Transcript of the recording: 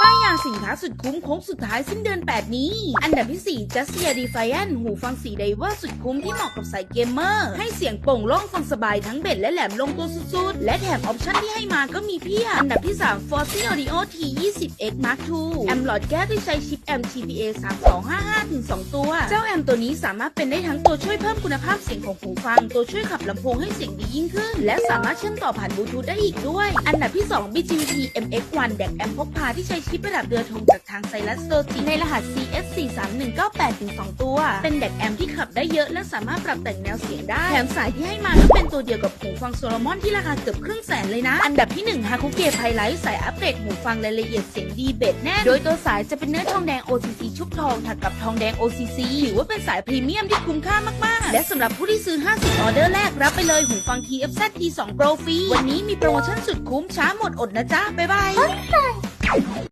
ป้ายยาสินค้าสุดคุ้มโค้งสุดท้ายสิ้นเดือน 8 นี้ อันดับที่ 4 Justia Defiant หูฟังสีไดเวอร์สุดคุ้มที่เหมาะกับสายเกมเมอร์ ให้เสียงโป่งโล่งฟังสบายทั้งเบ็ดและแหลมลงตัวสุดๆ และแถมออปชั่นที่ให้มาก็มีเพียบ อันดับที่ 3 f o r c i Audio T20X Mark II แอมหลอดแก้วที่ใช้ชิป M TPA 3255ถึง2ตัว เจ้าแอมตัวนี้สามารถเป็นได้ทั้งตัวช่วยเพิ่มคุณภาพเสียงของหูฟัง ตัวช่วยขับลำโพงให้เสียงดียิ่งขึ้น และสามารถเชื่อมต่อผ่านบลูทูธได้อีกด้วย อันดับที่ 2 BGT MX1 แดกแอมพกพาที่ใช้ชิประดับเรือธงจากทางไซรัสโ o จิในรหัส CS 43198ถึง2ตัว เป็นแดกแอมที่ขับได้เยอะและสามารถปรับแต่งแนวเสียงได้ แถมสายที่ให้มาก็เป็นตัวเดียวกับหูฟังโซโลมอนที่ราคาเกือบครึ่งแสนเลยนะ อันดับที่1 h a k u g e p i l i t สายอัปเกรดหูฟังรายละเอียดเสียงดีเบสแน่นโดยตัวสายจะเป็นเนื้อทองแดง OCC ชุบทองถักกับทองแดง OCC ถือว่าเป็นสายพรีเมียมที่คุ้มค่ามากๆ และสำหรับผู้ที่ซื้อ 50 ออเดอร์แรกรับไปเลยหูฟัง TFZ T2 Pro ฟรีวันนี้มีโปรโมชั่นสุดคุ้มช้าหมดอดนะจ๊ะบ๊ายบาย